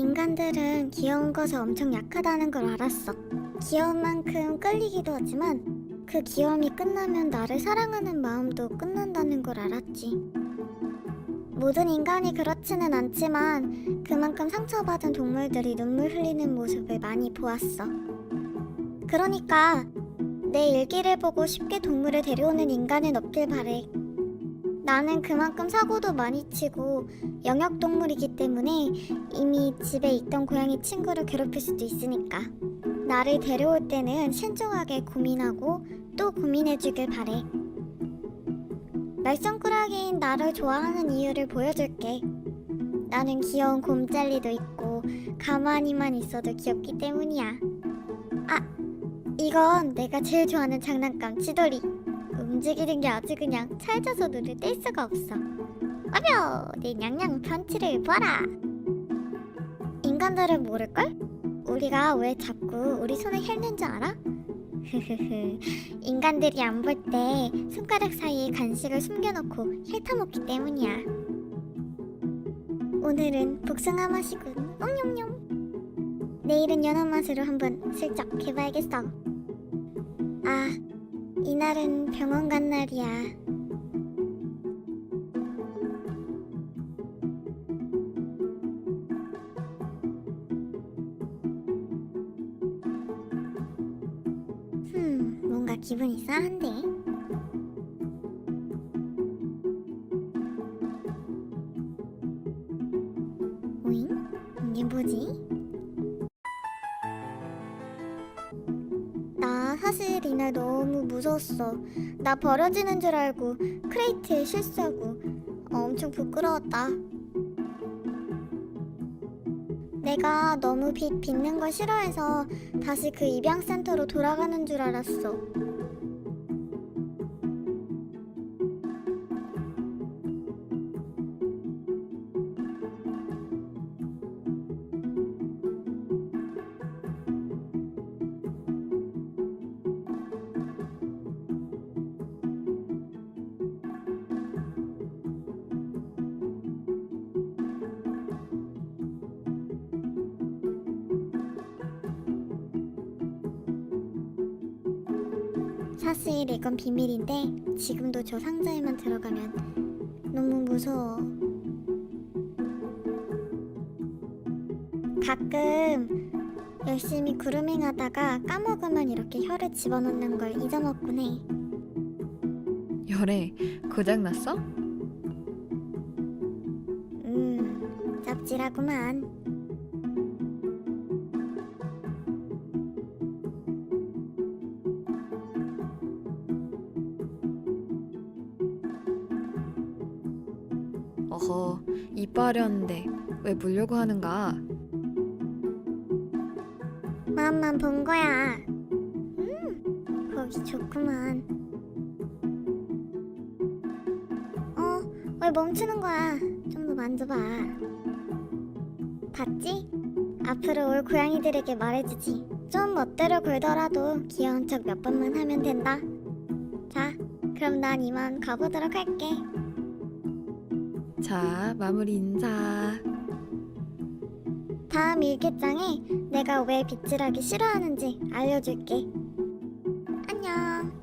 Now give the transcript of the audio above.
인간들은 귀여운 것에 엄청 약하다는 걸 알았어. 귀여운 만큼 끌리기도 하지만 그 귀여움이 끝나면 나를 사랑하는 마음도 끝난다는 걸 알았지. 모든 인간이 그렇지는 않지만 그만큼 상처받은 동물들이 눈물 흘리는 모습을 많이 보았어. 그러니까 내 일기를 보고 쉽게 동물을 데려오는 인간은 없길 바래. 나는 그만큼 사고도 많이 치고 영역 동물이기 때문에 이미 집에 있던 고양이 친구를 괴롭힐 수도 있으니까 나를 데려올 때는 신중하게 고민하고 또 고민해주길 바래. 말썽꾸러기인 나를 좋아하는 이유를 보여줄게. 나는 귀여운 곰잘리도 있고 가만히만 있어도 귀엽기 때문이야. 아, 이건 내가 제일 좋아하는 장난감 치돌이. 움직이는 게 아주 그냥 찰져서 눈을 뗄 수가 없어. 어려, 내 냥냥 편치를 봐라. 인간들은 모를걸? 우리가 왜 자꾸 우리 손을 핥는 줄 알아? 흐흐흐. 인간들이 안 볼 때 손가락 사이에 간식을 숨겨놓고 핥아먹기 때문이야. 오늘은 복숭아 맛이군. 옹뇸뇸. 내일은 연어 맛으로 한번 슬쩍 해봐야겠어. 아, 이날은 병원 간 날이야. 흠, 뭔가 기분이 싸한데. 오잉? 이게 뭐지? 사실 이날 너무 무서웠어. 나 버려지는 줄 알고 크레이트에 실수하고 엄청 부끄러웠다. 내가 너무 빛 빚는 걸 싫어해서 다시 그 입양센터로 돌아가는 줄 알았어. 사실 이건 비밀인데 지금도 저 상자에만 들어가면 너무 무서워. 가끔 열심히 그루밍 하다가 까먹으면 이렇게 혀를 집어넣는 걸 잊어먹곤 해. 열애 고장났어? 음, 짭짤하구만. 어허 이빠려는데 왜 물려고 하는가? 마음만 본 거야. 음, 거기 좋구만. 어, 왜 멈추는 거야? 좀 더 만져봐. 봤지? 앞으로 올 고양이들에게 말해주지. 좀 멋대로 굴더라도 귀여운 척 몇 번만 하면 된다. 자, 그럼 난 이만 가보도록 할게. 자 마무리 인사. 다음 일기장에 내가 왜 빗질하기 싫어하는지 알려줄게. 안녕.